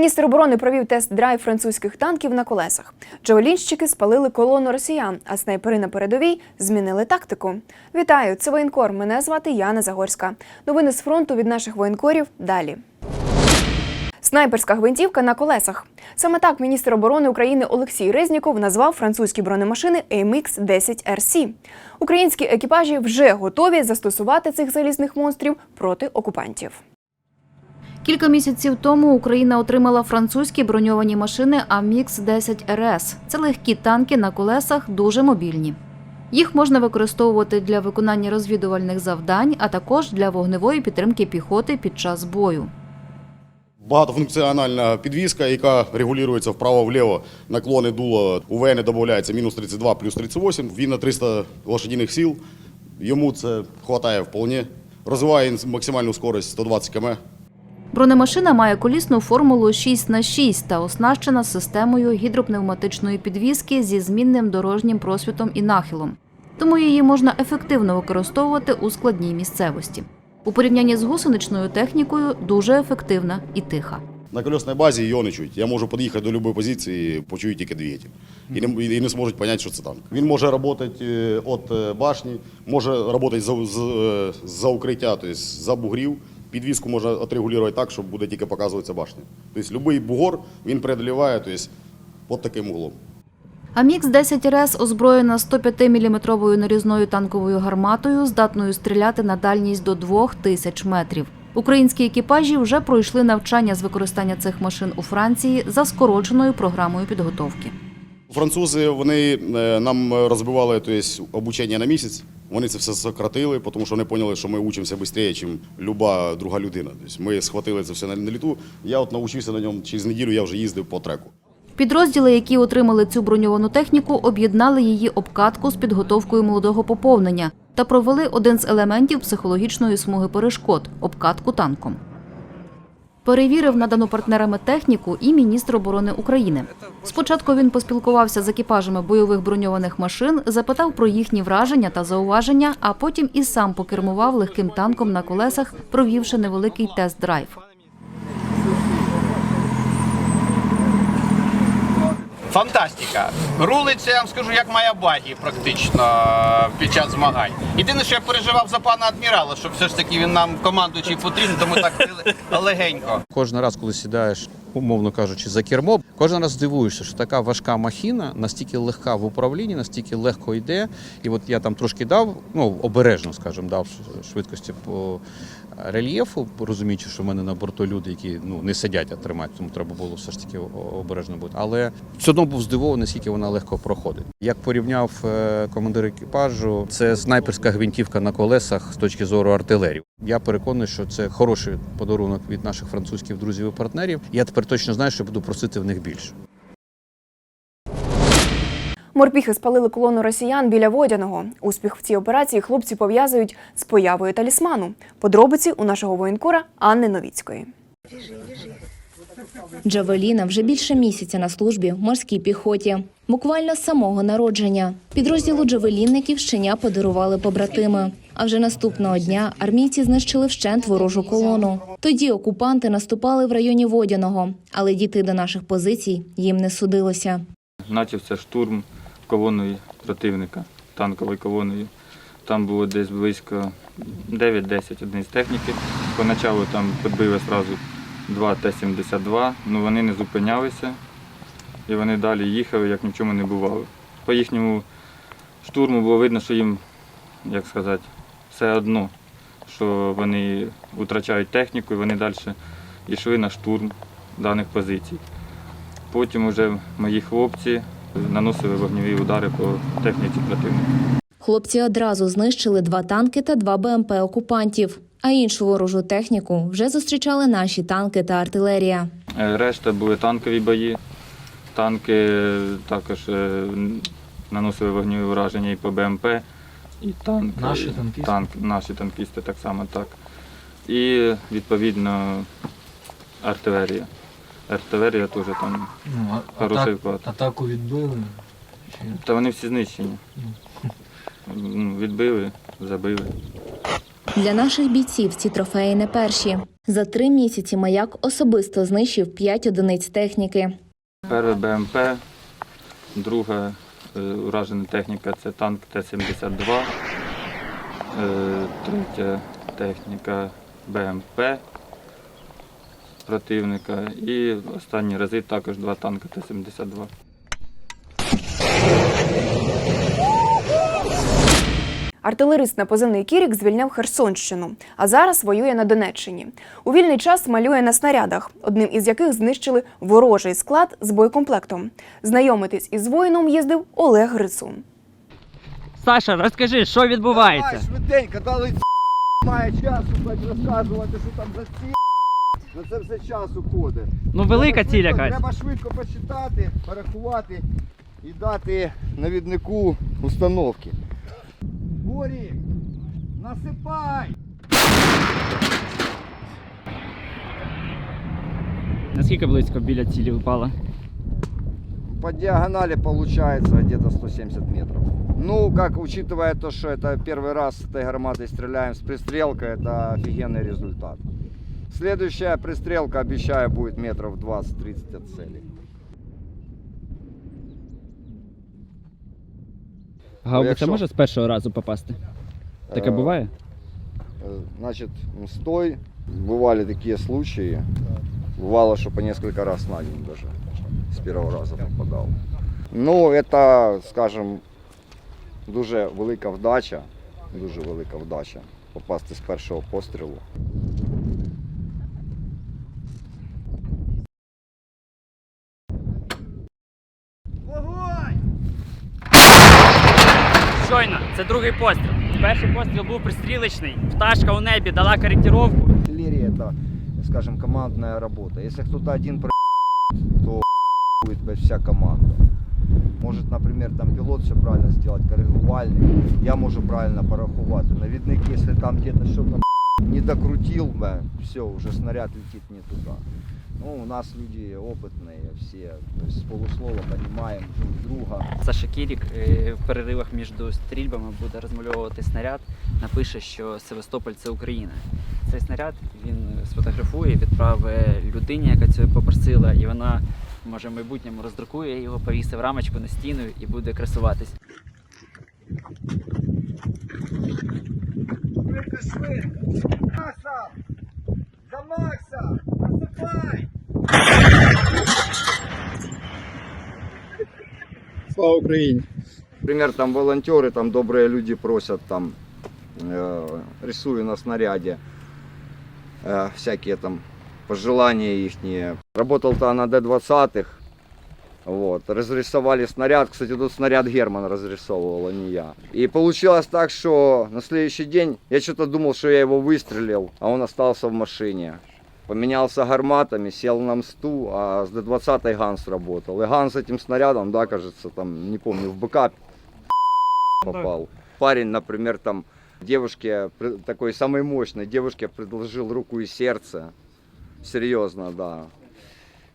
Міністр оборони провів тест-драйв французьких танків на колесах. Джавелінщики спалили колону росіян, а снайпери на передовій змінили тактику. Вітаю! Це воєнкор. Мене звати Яна Загорська. Новини з фронту від наших воєнкорів далі. Снайперська гвинтівка на колесах. Саме так міністр оборони України Олексій Резніков назвав французькі бронемашини AMX 10 RC. Українські екіпажі вже готові застосувати цих залізних монстрів проти окупантів. Кілька місяців тому Україна отримала французькі броньовані машини AMX 10 РС. Це легкі танки на колесах, дуже мобільні. Їх можна використовувати для виконання розвідувальних завдань, а також для вогневої підтримки піхоти під час бою. Багатофункціональна підвізка, яка регулюється вправо-вліво. Наклони дула у ВН додається мінус 32 плюс 38. Він на 300 лошадиних сил. Йому це вистачає вполне. Розвиває максимальну скорость 120 км. Бронемашина має колісну формулу 6 х 6 та оснащена системою гідропневматичної підвіски зі змінним дорожнім просвітом і нахилом. Тому її можна ефективно використовувати у складній місцевості. У порівнянні з гусеничною технікою дуже ефективна і тиха. На колесній базі його не чують. Я можу під'їхати до будь-якої позиції, почую тільки двигатель. І не, і не зможуть зрозуміти, що це танк. Він може працювати від башні, може працювати за, за, за укриття, тобто за бугрів. Підвізку можна отрегулювати так, щоб буде тільки показуватися башня. Тобто будь-який бугор він преодоліває тобто, під таким углом. Амікс 10 РС озброєна 105-мм нарізною танковою гарматою, здатною стріляти на дальність до 2000 метрів. Українські екіпажі вже пройшли навчання з використання цих машин у Франції за скороченою програмою підготовки. Французи вони е, нам розбивали тобто, обучення на місяць. Вони це все сократили, тому що вони поняли, що ми учимося швидше, ніж люба друга людина. Тобто ми схватили це все на літу. Я от навчився на ньому через неділю, я вже їздив по треку. Підрозділи, які отримали цю броньовану техніку, об'єднали її обкатку з підготовкою молодого поповнення та провели один з елементів психологічної смуги перешкод обкатку танком. Перевірив надану партнерами техніку і міністр оборони України. Спочатку він поспілкувався з екіпажами бойових броньованих машин, запитав про їхні враження та зауваження, а потім і сам покермував легким танком на колесах, провівши невеликий тест-драйв. Фантастика. Рулиться, я вам скажу, як моя баді практично е, під час змагань. Єдине, що я переживав за пана адмірала, що все ж таки він нам командуючий потрібен, тому так легенько. Кожен раз, коли сідаєш, умовно кажучи, за кермо, кожен раз здивуєшся, що така важка махіна настільки легка в управлінні, настільки легко йде. І от я там трошки дав, ну обережно, скажімо, дав швидкості по рельєфу, розуміючи, що в мене на борту люди, які ну не сидять, а тримають, тому треба було все ж таки обережно бути. Але все одно був здивований, наскільки вона легко проходить. Як порівняв е, командир екіпажу, це снайперська гвинтівка на колесах з точки зору артилерії. Я переконаний, що це хороший подарунок від наших французьких друзів і партнерів. Я тепер точно знаю, що буду просити в них більше. Морпіхи спалили колону росіян біля Водяного. Успіх в цій операції хлопці пов'язують з появою талісману. Подробиці у нашого воєнкора Анни Новіцької. Джавеліна вже більше місяця на службі в морській піхоті. Буквально з самого народження. Підрозділу джавелінників щеня подарували побратими. А вже наступного дня армійці знищили вщент ворожу колону. Тоді окупанти наступали в районі Водяного, але дійти до наших позицій їм не судилося. Почався штурм колоною противника, танковою колоною. Там було десь близько 9-10 одиниць техніки. Поначалу там підбили одразу два Т-72, але вони не зупинялися і вони далі їхали, як ні в чому не бувало. По їхньому штурму було видно, що їм, як сказати, все одно, що вони втрачають техніку і вони далі йшли на штурм даних позицій. Потім вже мої хлопці наносили вогневі удари по техніці противника. Хлопці одразу знищили два танки та два БМП окупантів. А іншу ворожу техніку вже зустрічали наші танки та артилерія. Е, Решта були танкові бої. Танки також е, наносили вогневі ураження і по БМП, і танк, Наші танкісти? танк, наші танкісти так само так. І відповідно артилерія. Артилерія теж там Ну, а, Хороший атак, вклад. атаку відбили. Чи... Та вони всі знищені. Ну, Відбили, забили. Для наших бійців ці трофеї не перші. За три місяці маяк особисто знищив п'ять одиниць техніки. Перше БМП, друга е, уражена техніка це танк Т-72, е, третя техніка БМП противника і останні рази також два танки Т-72. Артилерист на позивний Кірік звільняв Херсонщину, а зараз воює на Донеччині. У вільний час малює на снарядах, одним із яких знищили ворожий склад з боєкомплектом. Знайомитись із воїном їздив Олег Грицун. Саша, розкажи, що відбувається? Давай, швиденько, дали має часу розказувати, що там за ці. На це все часу ходить. Ну велика Треба ціль швидко- якась. Треба швидко почитати, порахувати і дати навіднику установки. Борік, насипай! Наскільки близько біля цілі впала? По диагонали получается где-то 170 метров. Ну, как учитывая то, что это первый раз с этой гарматой стреляем с пристрелкой, это офигенный результат. Следующая пристрелка, обещаю, будет метров 20-30 от цели. Гаубиця якщо- може з першого разу попасти? Таке Э, буває? э, Значит, стой. Бывали такие случаи. Бывало, что по несколько раз на день даже с первого раза попадал. Ну, это, скажем, дуже велика вдача. Дуже велика вдача попасти з першого пострілу. Це другий постріл. Перший постріл був пристрілочний. Пташка у небі дала коректировку. Артиллерия это, скажем, командная работа. Если кто-то один про то будет вся команда. Может, например, там пилот все правильно сделать, коррегувальник, я можу правильно порахувати. Навідник, если там где-то что-то не докрутил, все, уже снаряд летит не туда. Ну, у нас люди опытные все, то есть с полуслова понимаем друг друга. Саша Кірік е, в переривах між стрільбами буде розмальовувати снаряд, напише, що Севастополь це Україна. Цей снаряд він сфотографує, відправить людині, яка цього попросила, і вона може в майбутньому роздрукує його, повісить в рамочку на стіну і буде красуватись. Макса! За Макса! Слава Україні! Например, там волонтеры, там добрые люди просят, там э, рисую на снаряде э, всякие там пожелания их. Работал-то на Д-20, вот, разрисовали снаряд, кстати, тут снаряд Герман разрисовывал, а не я. И получилось так, что на следующий день я что-то думал, что я его выстрелил, а он остался в машине. Поменялся гарматами, сел на мсту, а с Д-20 Ганс работал. И Ганс этим снарядом, да, кажется, там, не помню, в БК попал. Парень, например, там девушке, при- такой самой мощной девушке предложил руку и сердце. Серьезно, да.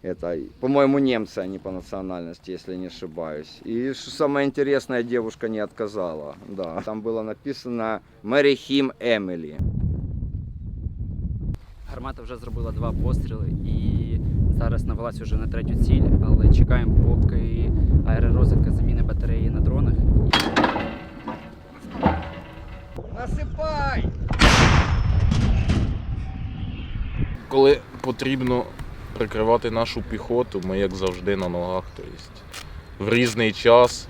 Это, по-моему, немцы они по национальности, если я не ошибаюсь. И что самое интересное, девушка не отказала. Да. Там было написано «Marry him, Emily». Гармата вже зробила два постріли і зараз навелась уже на третю ціль, але чекаємо, поки аеророзвідка заміни батареї на дронах. Насыпай! Коли потрібно прикривати нашу піхоту, ми як завжди на ногах. Тобто в різний час,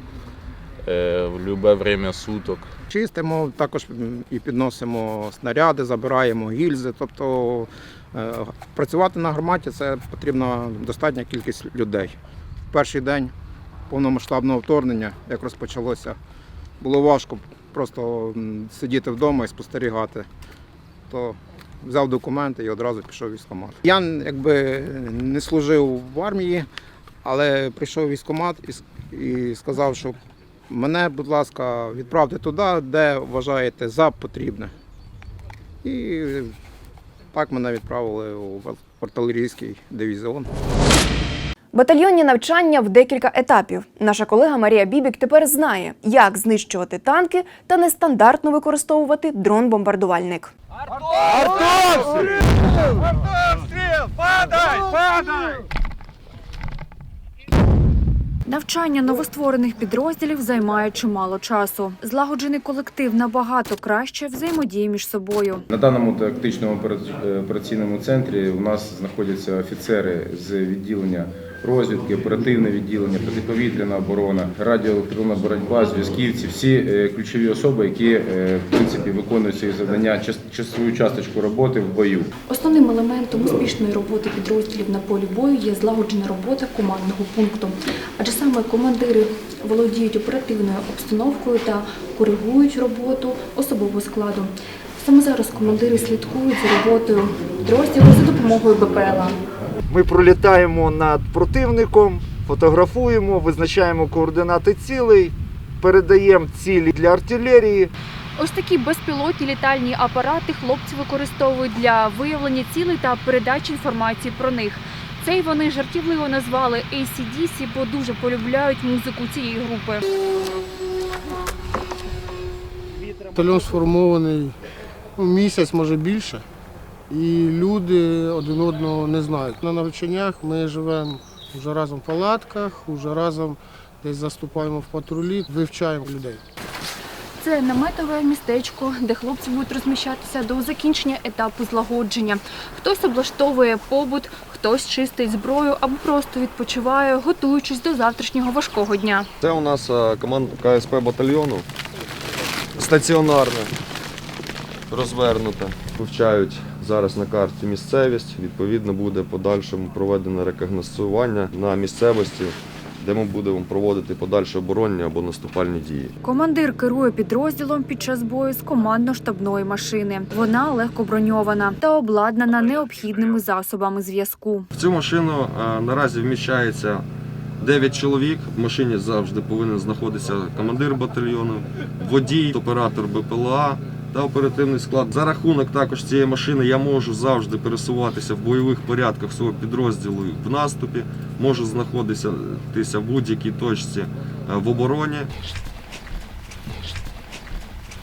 е, в будь-яке время суток. Чистимо, також і підносимо снаряди, забираємо гільзи. Тобто е, працювати на гарматі це потрібна достатня кількість людей. Перший день повномасштабного вторгнення, як розпочалося, було важко просто сидіти вдома і спостерігати. То взяв документи і одразу пішов в військкомат. Я якби не служив в армії, але прийшов в військкомат і сказав, що Мене, будь ласка, відправте туди, де вважаєте за потрібне. І так мене відправили у артилерійський дивізіон. Батальйонні навчання в декілька етапів. Наша колега Марія Бібік тепер знає, як знищувати танки та нестандартно використовувати дрон-бомбардувальник. Навчання новостворених підрозділів займає чимало часу. Злагоджений колектив набагато краще взаємодіє між собою. На даному тактичному е, операційному центрі у нас знаходяться офіцери з відділення розвідки, оперативне відділення, протиповітряна оборона, радіоелектронна боротьба, зв'язківці, всі е, ключові особи, які е, в принципі виконують свої завдання, свою часточку роботи в бою. Основним елементом успішної роботи підрозділів на полі бою є злагоджена робота командного пункту, адже саме командири володіють оперативною обстановкою та коригують роботу особового складу. Саме зараз командири слідкують за роботою підрозділу за допомогою БПЛА. Ми пролітаємо над противником, фотографуємо, визначаємо координати цілей, передаємо цілі для артилерії. Ось такі безпілотні літальні апарати хлопці використовують для виявлення цілей та передачі інформації про них. Цей вони жартівливо назвали ACDC, бо дуже полюбляють музику цієї групи. Батальйон сформований ну, місяць, може більше. І люди один одного не знають. На навчаннях ми живемо вже разом в палатках, вже разом десь заступаємо в патрулі, вивчаємо людей. Це наметове містечко, де хлопці будуть розміщатися до закінчення етапу злагодження. Хтось облаштовує побут, хтось чистить зброю або просто відпочиває, готуючись до завтрашнього важкого дня. Це у нас е, команда КСП батальйону. Стаціонарна, розвернута. Вивчають зараз на карті місцевість. Відповідно, буде подальшому проведено рекогносцювання на місцевості, де ми будемо проводити подальше оборонні або наступальні дії. Командир керує підрозділом під час бою з командно-штабної машини. Вона легко броньована та обладнана необхідними засобами зв'язку. В цю машину е, наразі вміщається 9 чоловік. В машині завжди повинен знаходитися командир батальйону, водій, оператор БПЛА та оперативний склад. За рахунок також цієї машини я можу завжди пересуватися в бойових порядках свого підрозділу в наступі, можу знаходитися в будь-якій точці е, в обороні.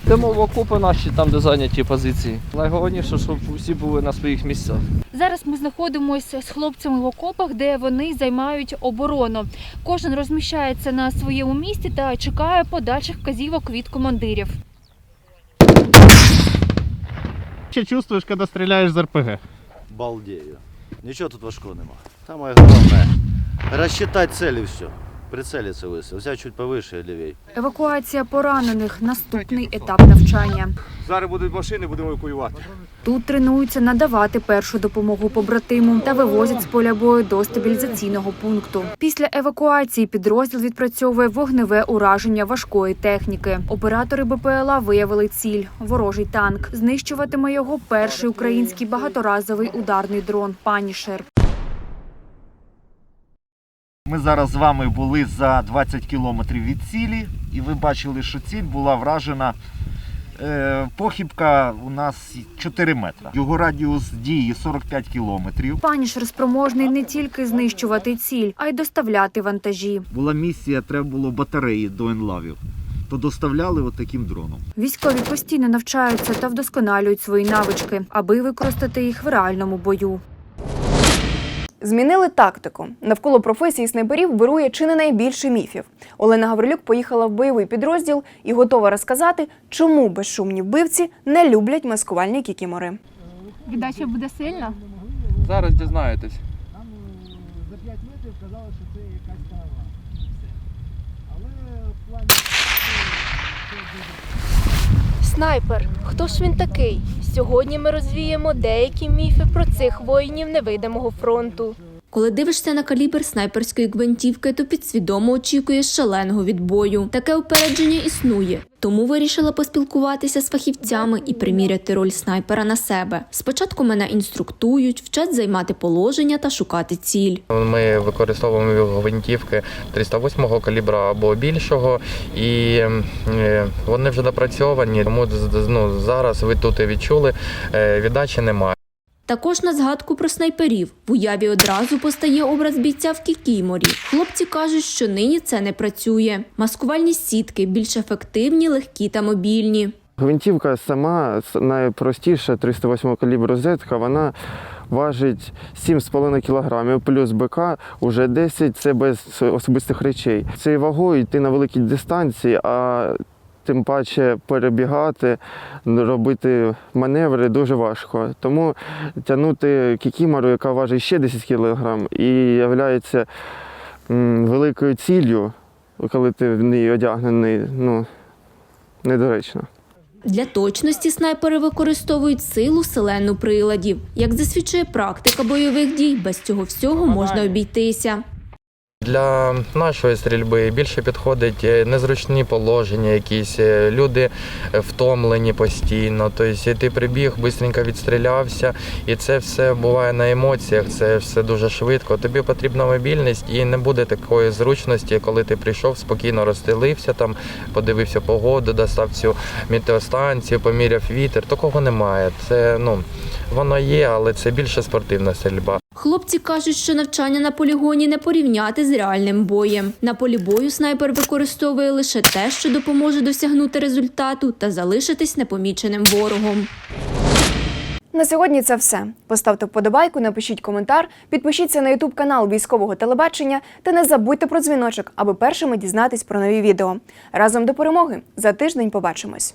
Йдемо в окопи наші, там де зайняті позиції. Найголовніше, щоб усі були на своїх місцях. Зараз ми знаходимося з хлопцями в окопах, де вони займають оборону. Кожен розміщається на своєму місці та чекає подальших вказівок від командирів. Що чувствуєш, коли стріляєш з РПГ? Балдею. Нічого тут важкого нема. Саме головне розчитати цілі все. Прицелиться вися. Взяти чуть повише і лівей. Евакуація поранених наступний етап навчання. Зараз будуть машини, будемо евакуювати. Тут тренуються надавати першу допомогу побратиму та вивозять з поля бою до стабілізаційного пункту. Після евакуації підрозділ відпрацьовує вогневе ураження важкої техніки. Оператори БПЛА виявили ціль ворожий танк. Знищуватиме його перший український багаторазовий ударний дрон Панішер. Ми зараз з вами були за 20 кілометрів від цілі, і ви бачили, що ціль була вражена. Е, похибка у нас 4 метри. Його радіус дії 45 кілометрів. Панішер спроможний не тільки знищувати ціль, а й доставляти вантажі. Була місія, треба було батареї до енлавів. То доставляли от таким дроном. Військові постійно навчаються та вдосконалюють свої навички, аби використати їх в реальному бою. Змінили тактику. Навколо професії снайперів вирує чи не найбільше міфів. Олена Гаврилюк поїхала в бойовий підрозділ і готова розказати, чому безшумні вбивці не люблять маскувальні кікімори. Віддача буде сильна? Зараз дізнаєтесь. Там за п'ять митів казали, що це якась права. Але платье Снайпер. Хто ж він такий? Сьогодні ми розвіємо деякі міфи про цих воїнів невидимого фронту. Коли дивишся на калібр снайперської гвинтівки, то підсвідомо очікуєш шаленого відбою. Таке упередження існує. Тому вирішила поспілкуватися з фахівцями і приміряти роль снайпера на себе. Спочатку мене інструктують, вчать займати положення та шукати ціль. Ми використовуємо гвинтівки 308 калібра або більшого, і е, вони вже напрацьовані. Тому ну, зараз ви тут і відчули, е, віддачі немає. Також на згадку про снайперів в уяві одразу постає образ бійця в Кікіморі. Хлопці кажуть, що нині це не працює. Маскувальні сітки більш ефективні, легкі та мобільні. Гвинтівка сама найпростіша 308 калібру зетка, вона важить 7,5 кг, плюс БК уже 10 це без особистих речей. Цією вагою йти на великій дистанції, а тим паче перебігати, робити маневри дуже важко. Тому тягнути кікімору, яка важить ще 10 кг, і є великою ціллю, коли ти в неї одягнений, ну, недоречно. Для точності снайпери використовують силу селену приладів. Як засвідчує практика бойових дій, без цього всього можна обійтися. Для нашої стрільби більше підходить е, незручні положення, якісь е, люди е, втомлені постійно. Тобто ти прибіг, швидко відстрілявся, і це все буває на емоціях, це все дуже швидко. Тобі потрібна мобільність і не буде такої зручності, коли ти прийшов, спокійно розстелився, там подивився погоду, достав цю метеостанцію, поміряв вітер. Такого немає. Це ну воно є, але це більше спортивна стрільба. Хлопці кажуть, що навчання на полігоні не порівняти з реальним боєм. На полі бою снайпер використовує лише те, що допоможе досягнути результату та залишитись непоміченим ворогом. На сьогодні це все. Поставте вподобайку, напишіть коментар, підпишіться на Ютуб канал військового телебачення та не забудьте про дзвіночок, аби першими дізнатись про нові відео. Разом до перемоги за тиждень побачимось.